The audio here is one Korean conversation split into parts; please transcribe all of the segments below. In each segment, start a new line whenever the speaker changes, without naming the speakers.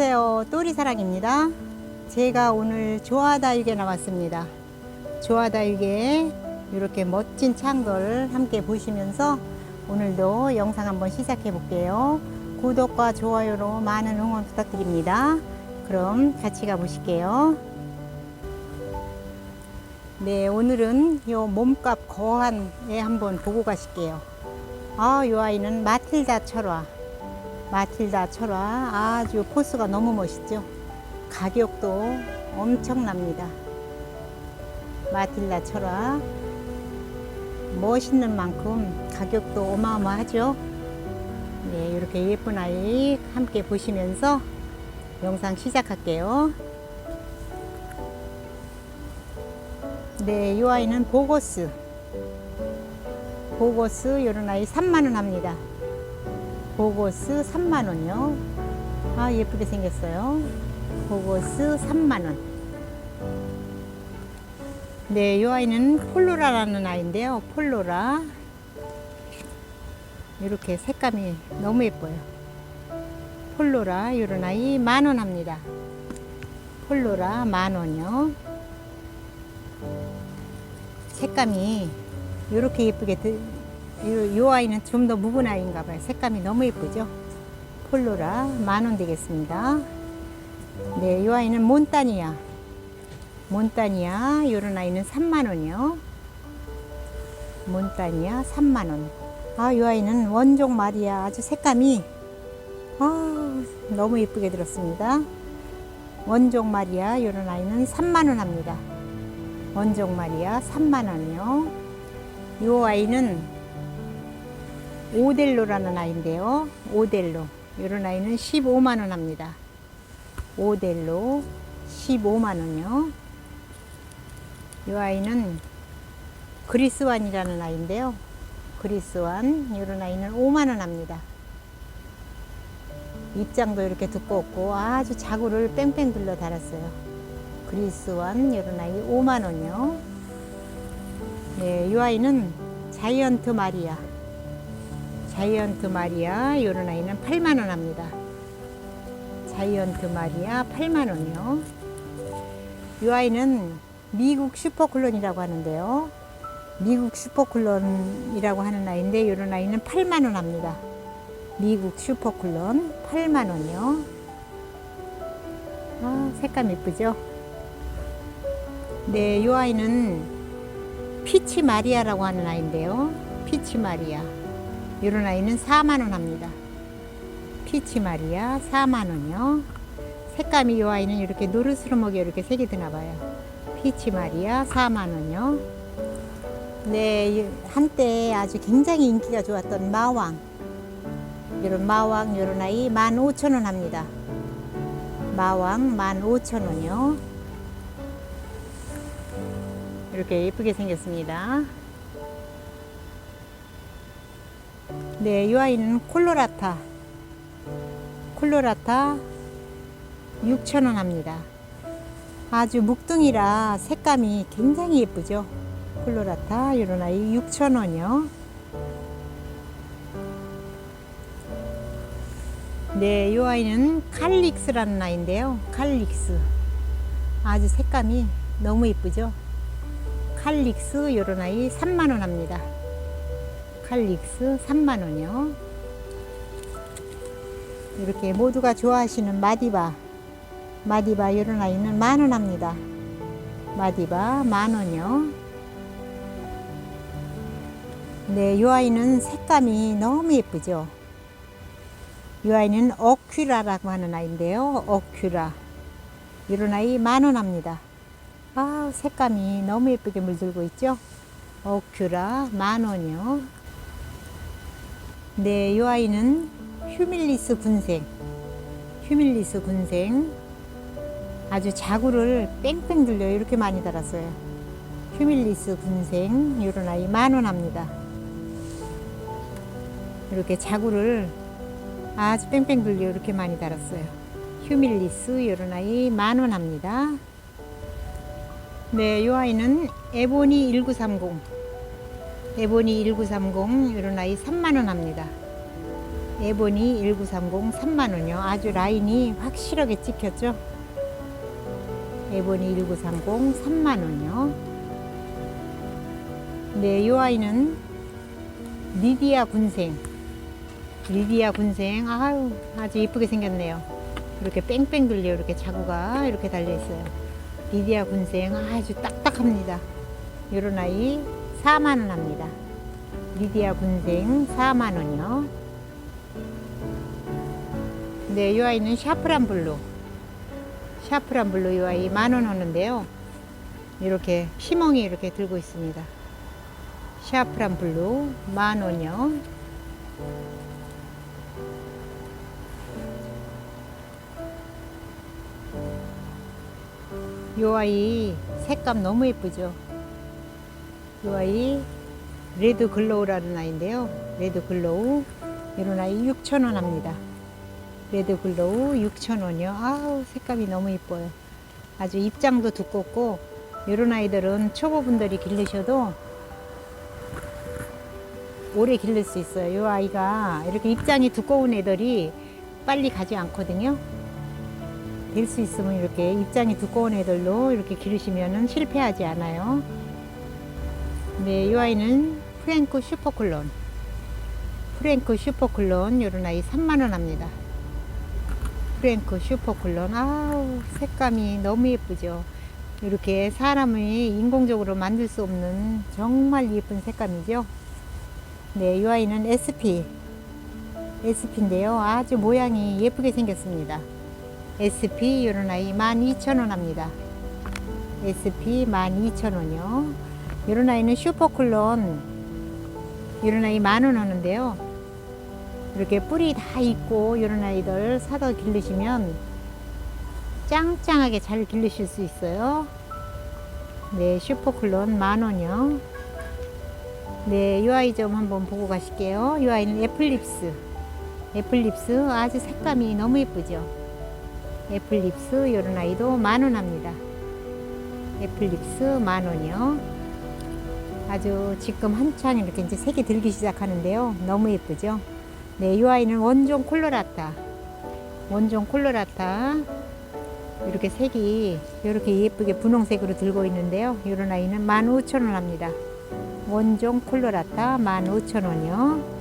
안녕하세요. 또리사랑입니다. 제가 오늘 조화다육에 나왔습니다. 조화다육에 이렇게 멋진 창들 함께 보시면서 오늘도 영상 한번 시작해 볼게요. 구독과 좋아요로 많은 응원 부탁드립니다. 그럼 같이 가 보실게요. 네, 오늘은 요 몸값 거한에 한번 보고 가실게요. 아, 요 아이는 마틸다 철화. 마틸다 철화 아주 포스가 너무 멋있죠. 가격도 엄청납니다. 마틸다 철화 멋있는 만큼 가격도 어마어마하죠. 네, 이렇게 예쁜 아이 함께 보시면서 영상 시작할게요. 네, 이 아이는 보고스. 보고스 이런 아이 3만원 합니다. 보고스 3만원이요. 아, 예쁘게 생겼어요. 보고스 3만원. 네, 이 아이는 폴로라라는 아이인데요. 폴로라. 이렇게 색감이 너무 예뻐요. 폴로라, 이런 아이 만원 합니다. 폴로라 만원이요. 색감이 이렇게 예쁘게 드, 이, 이 아이는 좀 더 묵은 아이인가 봐요. 색감이 너무 예쁘죠? 폴로라 만 원 되겠습니다. 네, 이 아이는 몬타니아. 몬타니아 이런 아이는 3만 원이요. 몬타니아 3만 원. 아, 이 아이는 원종 마리아 아주 색감이 아, 너무 예쁘게 들었습니다. 원종 마리아 이런 아이는 3만 원 합니다. 원종 마리아 3만 원이요. 이 아이는 오델로라는 아이인데요. 오델로. 이런 아이는 15만 원 합니다. 오델로 15만 원이요. 이 아이는 그리스완이라는 아이인데요. 그리스완 이런 아이는 5만 원 합니다. 입장도 이렇게 두껍고 아주 자구를 뺑뺑 둘러 달았어요. 그리스완 이런 아이 5만 원이요. 네, 이 아이는 자이언트 마리아. 자이언트 마리아 이런 아이는 8만 원 합니다. 자이언트 마리아 8만 원이요. 이 아이는 미국 슈퍼클론이라고 하는데요. 미국 슈퍼클론이라고 하는 아이인데 이런 아이는 8만 원 합니다. 미국 슈퍼클론 8만 원이요. 아, 색감 예쁘죠? 네, 이 아이는 피치 마리아라고 하는 아이인데요. 피치 마리아. 이런 아이는 4만 원 합니다. 피치 마리아 4만 원이요. 색감이 이 아이는 이렇게 노르스름하게 이렇게 색이 드나 봐요. 피치 마리아 4만 원이요. 네, 한때 아주 굉장히 인기가 좋았던 마왕. 이런 마왕 이런 아이 15,000원 합니다. 마왕 15,000원이요. 이렇게 예쁘게 생겼습니다. 네, 이 아이는 콜로라타. 콜로라타 6,000원 합니다. 아주 묵둥이라 색감이 굉장히 예쁘죠. 콜로라타 이런 아이 6,000원이요. 네, 이 아이는 칼릭스라는 아이인데요. 칼릭스. 아주 색감이 너무 예쁘죠. 칼릭스 이런 아이 3만 원 합니다. 칼릭스 3만 원이요. 이렇게 모두가 좋아하시는 마디바. 마디바 이런 아이는 만원 합니다. 마디바 만 원이요. 네, 이 아이는 색감이 너무 예쁘죠. 이 아이는 어큐라라고 하는 아이인데요. 어큐라. 이런 아이 만원 합니다. 아, 색감이 너무 예쁘게 물들고 있죠. 어큐라 만 원이요. 네, 이 아이는 휴밀리스 군생. 휴밀리스 군생. 아주 자구를 뺑뺑 들려 이렇게 많이 달았어요. 휴밀리스 군생 이런 아이 만원 합니다. 이렇게 자구를 아주 뺑뺑 돌려 이렇게 많이 달았어요. 휴밀리스 이런 아이 만원 합니다. 네, 이 아이는 에보니 1930. 에보니 1930 이런 아이 3만 원 합니다. 에보니 1930 3만원이요. 아주 라인이 확실하게 찍혔죠. 에보니 1930 3만원이요. 네, 이 아이는 리디아 군생. 리디아 군생. 아유, 아주 이쁘게 생겼네요. 이렇게 뺑뺑 돌려 이렇게 자구가 이렇게 달려 있어요. 리디아 군생 아주 딱딱합니다. 요런 아이 4만 원 합니다. 리디아 군생 4만 원이요. 네, 이 아이는 샤프란 블루. 샤프란 블루 이 아이 만원 하는데요. 이렇게 피멍이 이렇게 들고 있습니다. 샤프란 블루 만 원이요. 요 아이 색감 너무 예쁘죠. 요 아이 레드 글로우라는 아이인데요. 레드 글로우 이런 아이 6,000원 합니다. 레드 글로우 6,000원이요. 아우 색감이 너무 예뻐요. 아주 입장도 두껍고 이런 아이들은 초보분들이 기르셔도 오래 기를 수 있어요. 이 아이가 이렇게 입장이 두꺼운 애들이 빨리 가지 않거든요. 될 수 있으면 이렇게 입장이 두꺼운 애들로 이렇게 기르시면 실패하지 않아요. 네, 이 아이는 프랭크 슈퍼클론. 프랭크 슈퍼클론 이런 아이 3만원 합니다. 프랭크 슈퍼클론. 아우, 색감이 너무 예쁘죠. 이렇게 사람이 인공적으로 만들 수 없는 정말 예쁜 색감이죠. 네, 이 아이는 SP. SP인데요. 아주 모양이 예쁘게 생겼습니다. SP 이런 아이 12,000원 합니다. SP 12,000원이요. 이런 아이는 슈퍼클론 이런 아이 만 원 하는데요. 이렇게 뿌리 다 있고 이런 아이들 사다 기르시면 짱짱하게 잘 기르실 수 있어요. 네, 슈퍼클론 만 원이요. 네, 이 아이 좀 한번 보고 가실게요. 이 아이는 애플립스. 애플립스 아주 색감이 너무 예쁘죠. 애플립스 이런 아이도 만 원 합니다. 애플립스 만 원이요. 아주 지금 한창 이렇게 이제 색이 들기 시작하는데요. 너무 예쁘죠. 네, 이 아이는 원종 콜로라타. 원종 콜로라타. 이렇게 색이 이렇게 예쁘게 분홍색으로 들고 있는데요. 이런 아이는 15,000원 합니다. 원종 콜로라타 15,000원이요.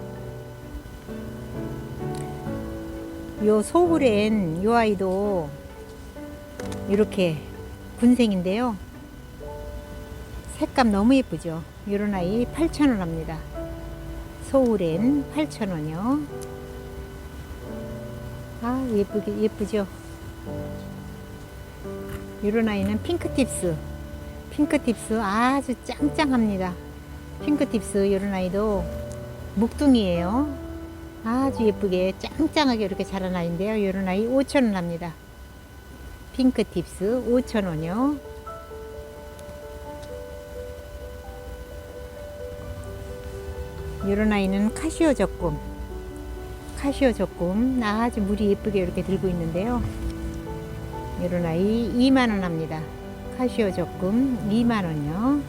요 소그랜 요 아이도 이렇게 군생인데요. 색감 너무 예쁘죠. 이런 아이 8,000원 합니다. 소울엔 8,000원이요. 아, 예쁘게, 예쁘죠? 이런 아이는 핑크팁스. 핑크팁스 아주 짱짱합니다. 핑크팁스 이런 아이도 묵둥이에요. 아주 예쁘게 짱짱하게 이렇게 자란 아이인데요. 이런 아이 5,000원 합니다. 핑크팁스 5,000원이요. 이런 아이는 카시오 적금. 카시오 적금 아주 물이 예쁘게 이렇게 들고 있는데요. 이런 아이 2만원 합니다. 카시오 적금 2만원이요.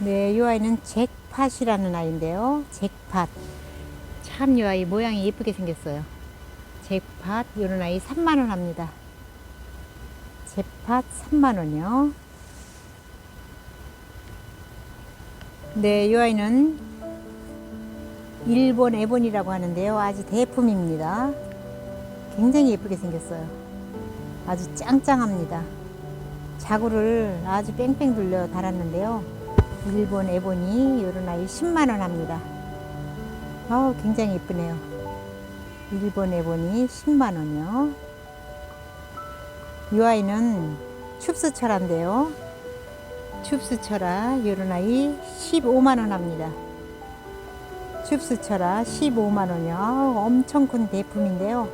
네, 이 아이는 잭팟이라는 아이인데요. 잭팟. 참 이 아이 모양이 예쁘게 생겼어요. 잭팟, 이런 아이 3만원 합니다. 잭팟 3만원이요. 네, 이 아이는 일본 에본이라고 하는데요. 아주 대품입니다. 굉장히 예쁘게 생겼어요. 아주 짱짱합니다. 자구를 아주 뺑뺑 돌려 달았는데요. 일본 에본이 이런 아이 10만원 합니다. 아우, 굉장히 예쁘네요. 일본 에본이 10만원이요. 이 아이는 춥스철인데요. 춥스철아 이런 아이 15만원 합니다. 춥스철아 15만원이요. 엄청 큰 대품인데요.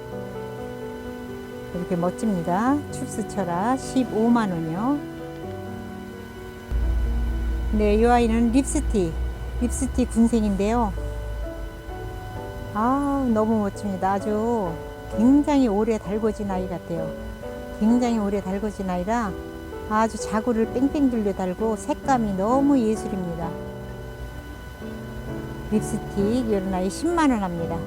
이렇게 멋집니다. 춥스철아 15만원이요. 네, 이 아이는 립스틱. 립스틱 군생인데요. 아, 너무 멋집니다. 아주 굉장히 오래 달궈진 아이 같아요. 굉장히 오래 달궈진 아이라 아주 자구를 뺑뺑 돌려 달고 색감이 너무 예술입니다. 립스틱 요런 아이 10만원 합니다.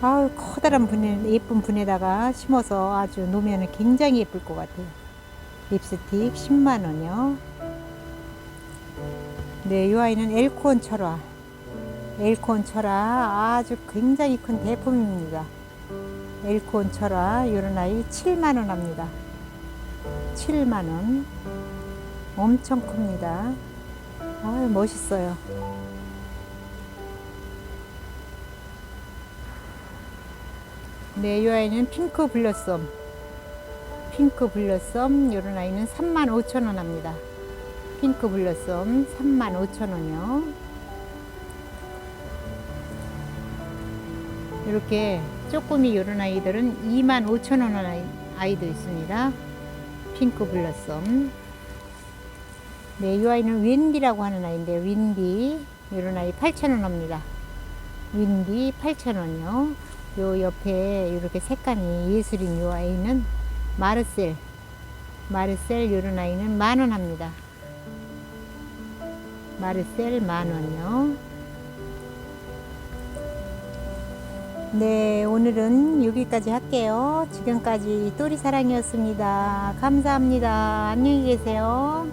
아우 커다란 분에 예쁜 분에다가 심어서 아주 놓으면 굉장히 예쁠 것 같아요. 립스틱 10만 원이요. 네, 이 아이는 엘코온 철화. 엘코온 철화 아주 굉장히 큰 대품입니다. 엘코온 철화 이런 아이 7만 원 합니다. 7만 원. 엄청 큽니다. 아, 멋있어요. 네, 이 아이는 핑크 블러썸. 핑크 블러썸 이런 아이는 35,000원 합니다. 핑크 블러썸 35,000원이요. 이렇게 쪼꼬미 이런 아이들은 25,000원 아이, 아이도 있습니다. 핑크 블러썸. 네, 이 아이는 윈디라고 하는 아이인데 윈디 이런 아이 8,000원 합니다. 윈디 8,000원이요. 요 옆에 이렇게 색감이 예술인 요 아이는 마르셀 마르셀 요런 아이는 만원 합니다. 마르셀 만 원이요. 네, 오늘은 여기까지 할게요. 지금까지 또리사랑이었습니다. 감사합니다. 안녕히 계세요.